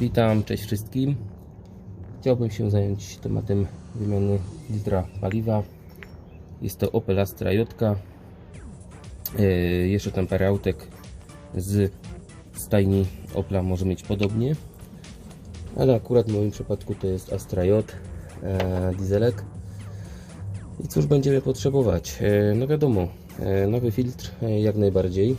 Witam, cześć wszystkim. Chciałbym się zająć tematem wymiany filtra paliwa. Jest to Opel Astra J. E, Jeszcze tam parę autek z stajni Opla może mieć podobnie. Ale akurat w moim przypadku to jest Astra J e, dieselek. I cóż będziemy potrzebować? E, No wiadomo, nowy filtr jak najbardziej.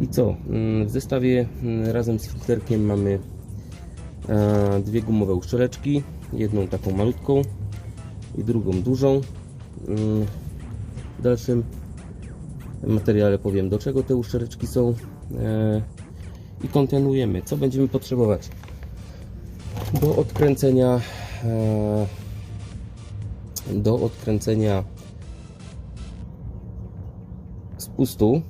I co? Mm, W zestawie mm, razem z filterkiem mamy e, dwie gumowe uszczeleczki. Jedną taką malutką i drugą dużą. Mm, W dalszym materiale powiem do czego te uszczeleczki są e, i kontynuujemy. Co będziemy potrzebować? Do odkręcenia e, do odkręcenia spustu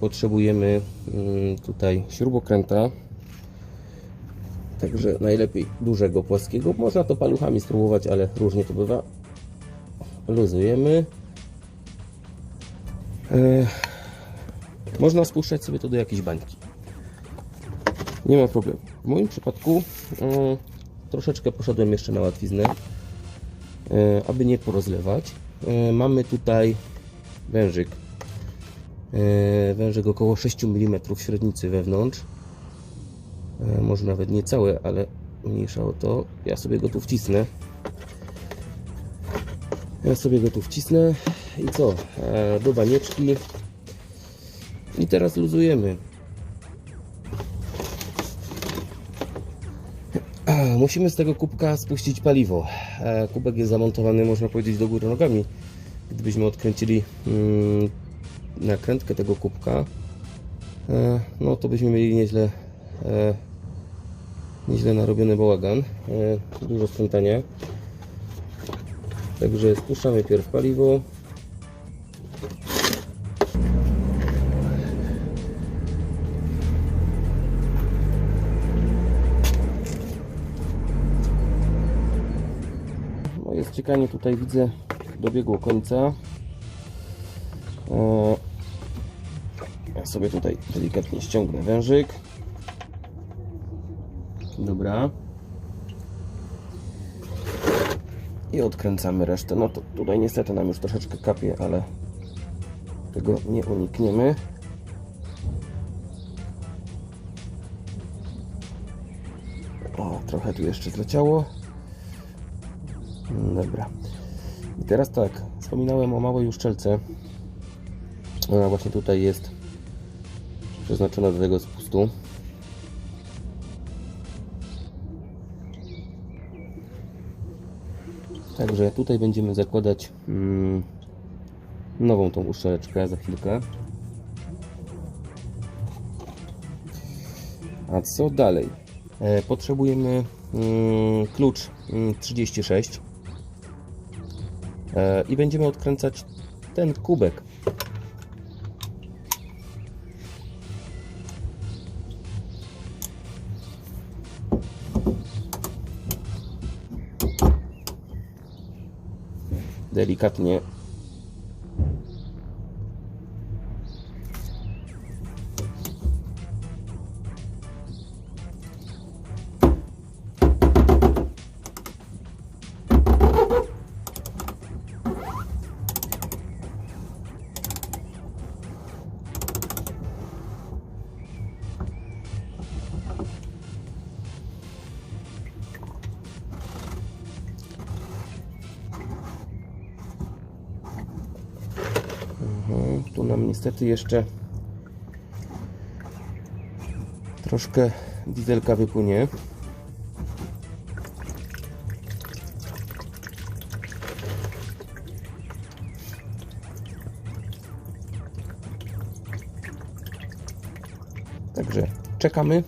potrzebujemy mm, tutaj śrubokręta. Także najlepiej dużego, płaskiego. Można to paluchami spróbować, ale różnie to bywa. Luzujemy. E, można spuszczać sobie to do jakiejś bańki. Nie ma problemu. W moim przypadku mm, troszeczkę poszedłem jeszcze na łatwiznę aby nie porozlewać. E, Mamy tutaj wężyk. E, Wężyk około 6 mm średnicy wewnątrz. E, Może nawet nie całe, ale mniejsza o to. Ja sobie go tu wcisnę. Ja sobie go tu wcisnę i co? E, Do banieczki. I teraz luzujemy. Musimy z tego kubka spuścić paliwo. E, Kubek jest zamontowany, można powiedzieć, do góry nogami. Gdybyśmy odkręcili mm, nakrętkę tego kubka, e, no to byśmy mieli nieźle, e, nieźle narobiony bałagan. Dużo sprzątania. Także spuszczamy pierw paliwo. Ściekanie tutaj widzę dobiegło końca. E, Ja sobie tutaj delikatnie ściągnę wężyk. Dobra. I odkręcamy resztę. No to tutaj niestety nam już troszeczkę kapie, ale tego nie unikniemy. O, trochę tu jeszcze zleciało. Dobra. I teraz tak, wspominałem o małej uszczelce. Ona właśnie tutaj jest przeznaczona do tego spustu. Także tutaj będziemy zakładać mm, nową tą uszczeleczkę za chwilkę. A co dalej? E, potrzebujemy mm, klucz mm, 36 e, i będziemy odkręcać ten kubek. Delikatnie Tu nam niestety jeszcze troszkę dieselka wypłynie. Także czekamy.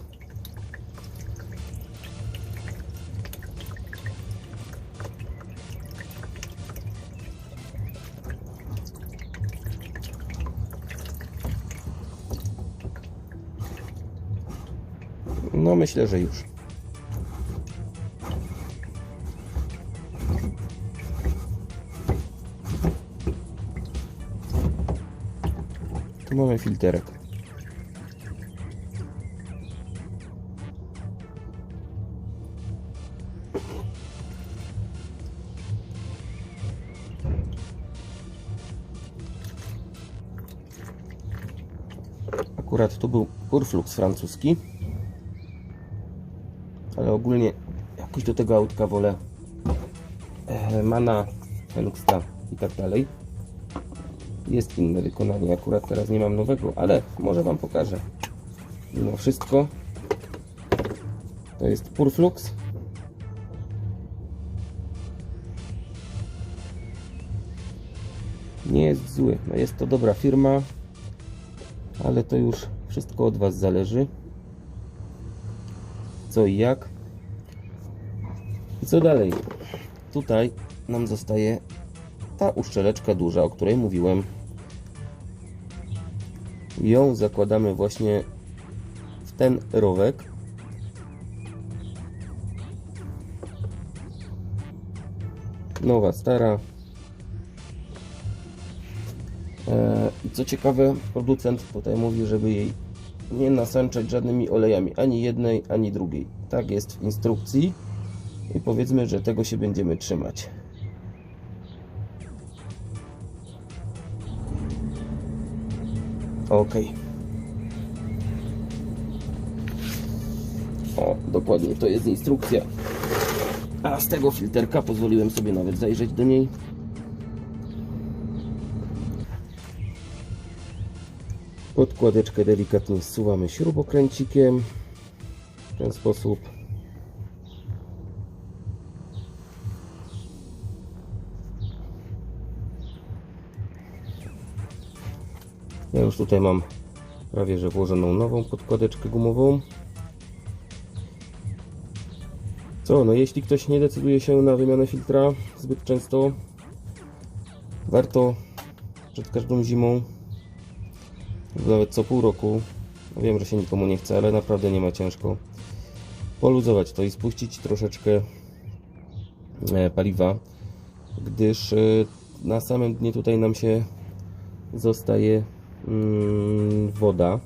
No, myślę, że już. Tu mamy filterek. Akurat tu był Urflux francuski. Ogólnie jakoś do tego autka wolę e, Mana, Fenuxa i tak dalej. Jest inne wykonanie, akurat teraz nie mam nowego, ale może Wam pokażę. Mimo wszystko to jest Purflux. Nie jest zły, no jest to dobra firma, ale to już wszystko od Was zależy. Co i jak. I co dalej? Tutaj nam zostaje ta uszczeleczka duża, o której mówiłem. Ją zakładamy właśnie w ten rowek. Nowa, stara. E, I co ciekawe, producent tutaj mówi, żeby jej nie nasączać żadnymi olejami, ani jednej, ani drugiej. Tak jest w instrukcji i powiedzmy, że tego się będziemy trzymać. Ok. O, dokładnie, to jest instrukcja. A z tego filterka pozwoliłem sobie nawet zajrzeć do niej. Podkładeczkę delikatnie zsuwamy śrubokręcikiem. W ten sposób. Ja już tutaj mam prawie że włożoną nową podkładeczkę gumową. Co, no jeśli ktoś nie decyduje się na wymianę filtra zbyt często, warto przed każdą zimą, nawet co pół roku, no wiem, że się nikomu nie chce, ale naprawdę nie ma ciężko, poluzować to i spuścić troszeczkę e, paliwa, gdyż e, na samym dnie tutaj nam się zostaje mm, woda,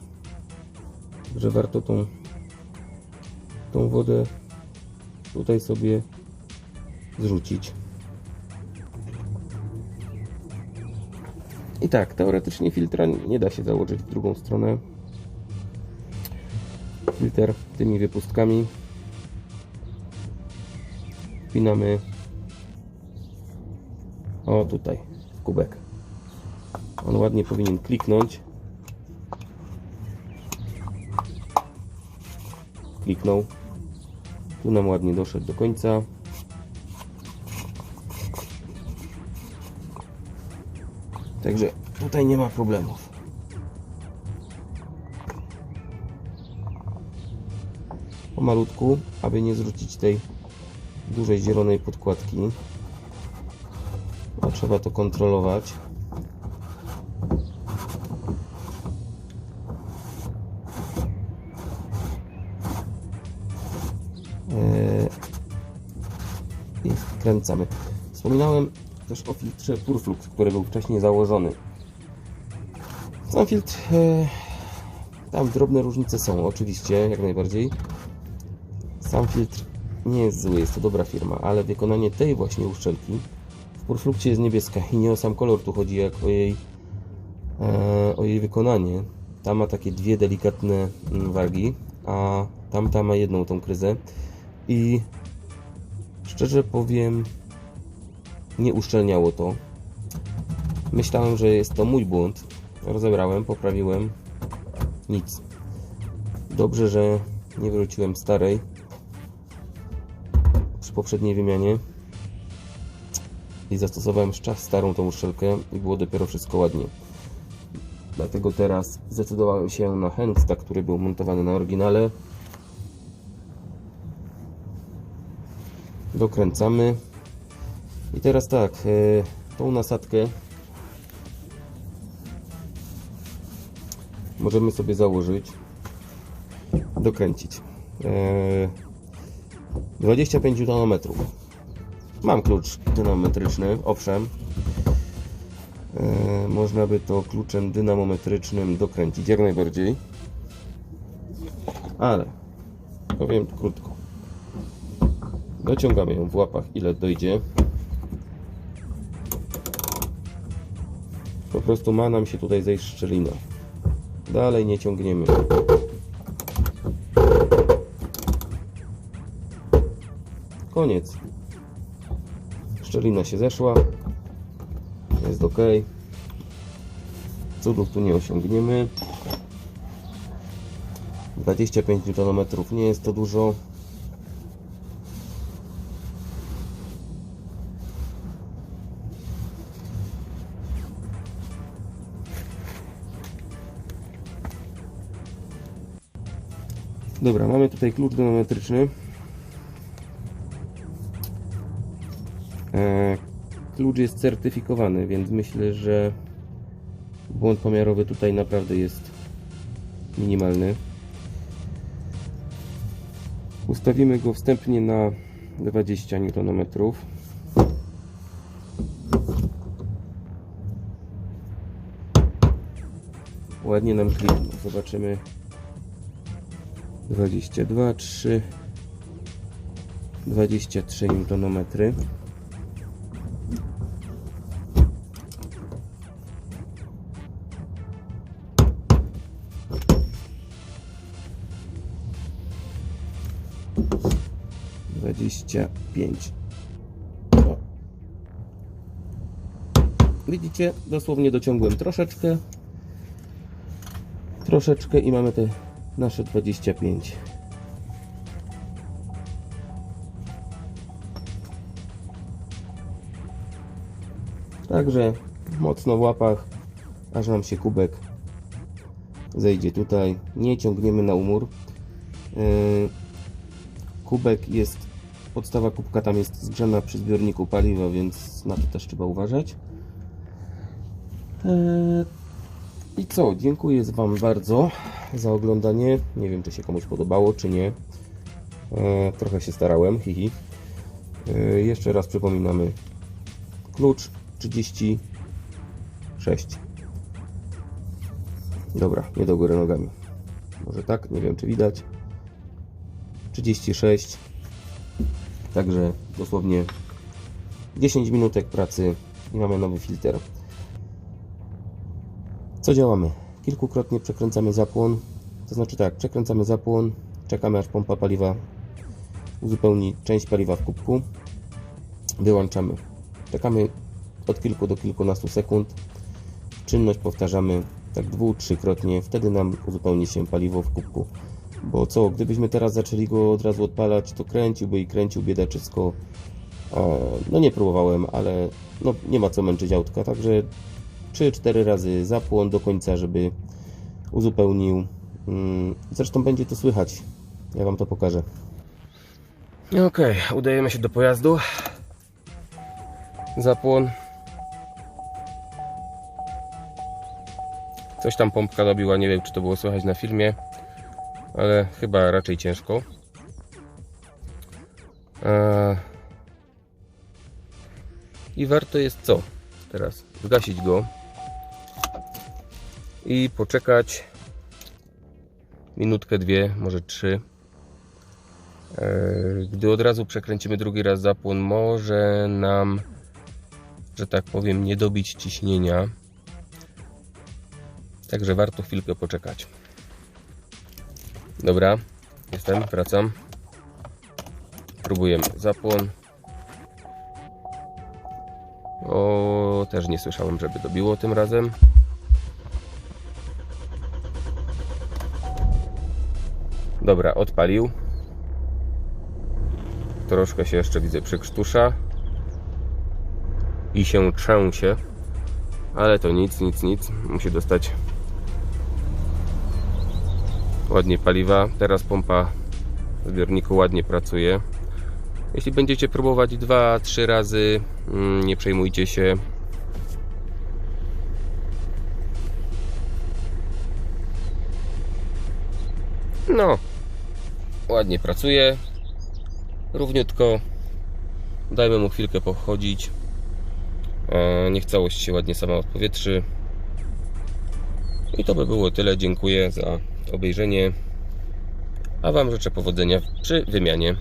że warto tą, tą wodę tutaj sobie zrzucić. I tak, teoretycznie filtra nie da się założyć w drugą stronę. Filtr tymi wypustkami wpinamy o tutaj w kubek. On ładnie powinien kliknąć. Kliknął. Tu nam ładnie doszedł do końca. Także tutaj nie ma problemów. Pomalutku, aby nie zrzucić tej dużej zielonej podkładki. A trzeba to kontrolować. Wkręcamy. Wspominałem też o filtrze Purflux, który był wcześniej założony. Sam filtr, e, tam drobne różnice są, oczywiście, jak najbardziej. Sam filtr nie jest zły, jest to dobra firma, ale wykonanie tej właśnie uszczelki w Purfluxie jest niebieska i nie o sam kolor tu chodzi, jak o jej, e, o jej wykonanie. Ta ma takie dwie delikatne mm, wargi, a tamta ma jedną tą kryzę i szczerze powiem, nie uszczelniało to. Myślałem, że jest to mój błąd. Rozebrałem, poprawiłem. Nic. Dobrze, że nie wróciłem starej przy poprzedniej wymianie i zastosowałem czas starą tą uszczelkę i było dopiero wszystko ładnie. Dlatego teraz zdecydowałem się na Hengsta, który był montowany na oryginale. Dokręcamy. I teraz tak, e, tą nasadkę możemy sobie założyć, dokręcić. E, 25 dynamometrów. Mam klucz dynamometryczny, owszem. E, można by to kluczem dynamometrycznym dokręcić jak najbardziej. Ale powiem krótko. Dociągamy ją w łapach ile dojdzie. Po prostu ma nam się tutaj zejść szczelina. Dalej nie ciągniemy. Koniec. Szczelina się zeszła. Jest ok. Cudów tu nie osiągniemy. 25 Nm nie jest to dużo. Dobra, mamy tutaj klucz dynametryczny. E, Klucz jest certyfikowany, więc myślę, że błąd pomiarowy tutaj naprawdę jest minimalny. Ustawimy go wstępnie na 20 Nm. Ładnie nam kliknął. Zobaczymy. 22, 3, 23 Nm. Dwadzieścia pięć. Widzicie, dosłownie dociągłem troszeczkę. Troszeczkę i mamy te nasze 25. Także mocno w łapach, aż nam się kubek zejdzie tutaj. Nie ciągniemy na umór. Yy, Kubek jest, podstawa kubka tam jest zgrzana przy zbiorniku paliwa, więc na to też trzeba uważać. I co? Dziękuję Wam bardzo za oglądanie. Nie wiem, czy się komuś podobało, czy nie. E, trochę się starałem, hihi. E, jeszcze raz przypominamy. Klucz 36. Dobra, nie do góry nogami. Może tak, nie wiem czy widać. 36. Także dosłownie 10 minutek pracy i mamy nowy filtr. Co działamy? Kilkukrotnie przekręcamy zapłon. To znaczy tak, przekręcamy zapłon, czekamy aż pompa paliwa uzupełni część paliwa w kubku. Wyłączamy. Czekamy od kilku do kilkunastu sekund. Czynność powtarzamy tak dwu, trzykrotnie. Wtedy nam uzupełni się paliwo w kubku. Bo co, gdybyśmy teraz zaczęli go od razu odpalać, to kręciłby i kręcił biedaczysko. No nie próbowałem, ale no nie ma co męczyć autka, także 3-4 razy zapłon do końca, żeby uzupełnił. Mm, Zresztą będzie to słychać. Ja Wam to pokażę. Ok, udajemy się do pojazdu. Zapłon. Coś tam pompka robiła, nie wiem czy to było słychać na filmie, ale chyba raczej ciężko. Eee, I warto jest co? Teraz zgasić go i poczekać minutkę, dwie, może trzy. Eee, Gdy od razu przekręcimy drugi raz zapłon, może nam, że tak powiem, nie dobić ciśnienia. Także warto chwilkę poczekać. Dobra, jestem, wracam. Próbujemy zapłon. O, też nie słyszałem, żeby dobiło tym razem. Dobra, odpalił. Troszkę się jeszcze widzę przykrztusza. I się trzęsie. Ale to nic, nic, nic. Musi dostać ładnie paliwa. Teraz pompa w zbiorniku ładnie pracuje. Jeśli będziecie próbować 2-3 razy, mm, nie przejmujcie się. No, ładnie pracuje. Równiutko. Dajmy mu chwilkę pochodzić. E, Niech całość się ładnie sama odpowietrzy. I to by było tyle. Dziękuję za obejrzenie. A Wam życzę powodzenia przy wymianie.